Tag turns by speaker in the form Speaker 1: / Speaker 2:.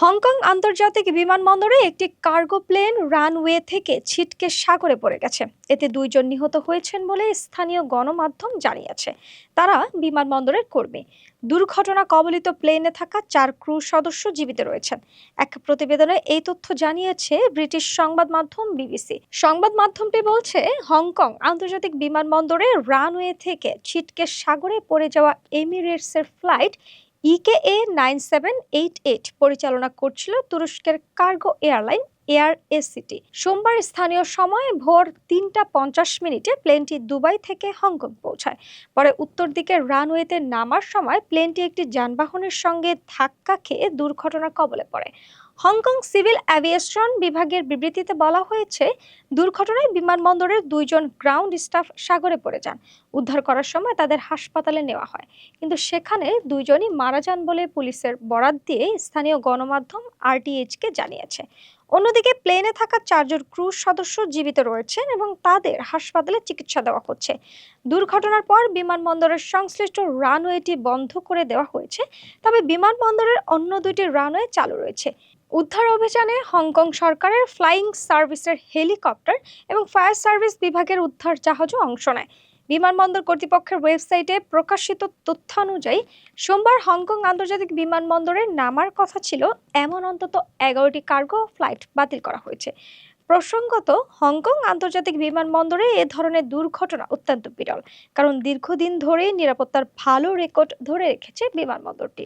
Speaker 1: Hong Kong আন্তর্জাতিক বিমানবন্দরে একটি কার্গো প্লেন রানওয়ে থেকে ছিটকে সাগরে পড়ে গেছে। এতে দুইজন নিহত হয়েছেন বলে স্থানীয় গণমাধ্যম জানিয়েছে। তারা বিমানবন্দরের কর্মী। দুর্ঘটনা কবলিত প্লেনে থাকা চার ক্রু সদস্য জীবিত রয়েছেন। এক প্রতিবেদনে এই তথ্য জানিয়েছে ব্রিটিশ সংবাদ মাধ্যম বিবিসি। সংবাদ মাধ্যমটি বলছে, হংকং আন্তর্জাতিক বিমানবন্দরে রানওয়ে থেকে ছিটকে সাগরে পড়ে যাওয়া এমিরেটসের flight EK A nine seven eight eight পরিচালনা করছিল তুরস্কের কার্গো এয়ারলাইন, এয়ার এসিটি। সোমবার স্থানীয় সময় ভোর তিনটা পঞ্চাশ মিনিটে প্লেনটি দুবাই থেকে হংকং পৌঁছায়। পরে উত্তর দিকে রানওয়েতে নামার সময় প্লেনটি একটি যানবাহনের সঙ্গে ধাক্কা খেয়ে দুর্ঘটনার কবলে পড়ে। হংকং সিভিল অ্যাভিয়েশন বিভাগের বিবৃতিতে বলা হয়েছে, দুর্ঘটনায় বিমানবন্দরের দুইজন গ্রাউন্ড স্টাফ সাগরে পড়ে যান। উদ্ধার করার সময় তাদের হাসপাতালে নেওয়া হয়। কিন্তু সেখানে দুইজনই মারা যান বলে পুলিশের বরাত দিয়ে স্থানীয় গণমাধ্যম আরটিএইচকে জানিয়েছে। অন্যদিকে প্লেনে থাকা চারজন ক্রু সদস্য জীবিত রয়েছেন এবং তাদের হাসপাতালে চিকিৎসা দেওয়া হচ্ছে। দুর্ঘটনার পর বিমানবন্দরের সংশ্লিষ্ট রানওয়েটি বন্ধ করে দেওয়া হয়েছে, তবে বিমানবন্দরের অন্য দুইটি রানওয়ে চালু রয়েছে। উদ্ধার অভিযানে হংকং সরকারের ফ্লাইং সার্ভিসের হেলিকপ্টার এবং ফায়ার সার্ভিস বিভাগের উদ্ধার জাহাজও অংশ নেয়। বিমানবন্দর কর্তৃপক্ষের ওয়েবসাইটে প্রকাশিত তথ্যানুযায়ী, সোমবার হংকং আন্তর্জাতিক বিমানবন্দরে নামার কথা ছিল, এমন অন্তত এগারোটি কার্গো ফ্লাইট বাতিল করা হয়েছে। প্রসঙ্গত, হংকং আন্তর্জাতিক বিমানবন্দরে এ ধরনের দুর্ঘটনা অত্যন্ত বিরল, কারণ দীর্ঘদিন ধরেই নিরাপত্তার ভালো রেকর্ড ধরে রেখেছে বিমানবন্দরটি।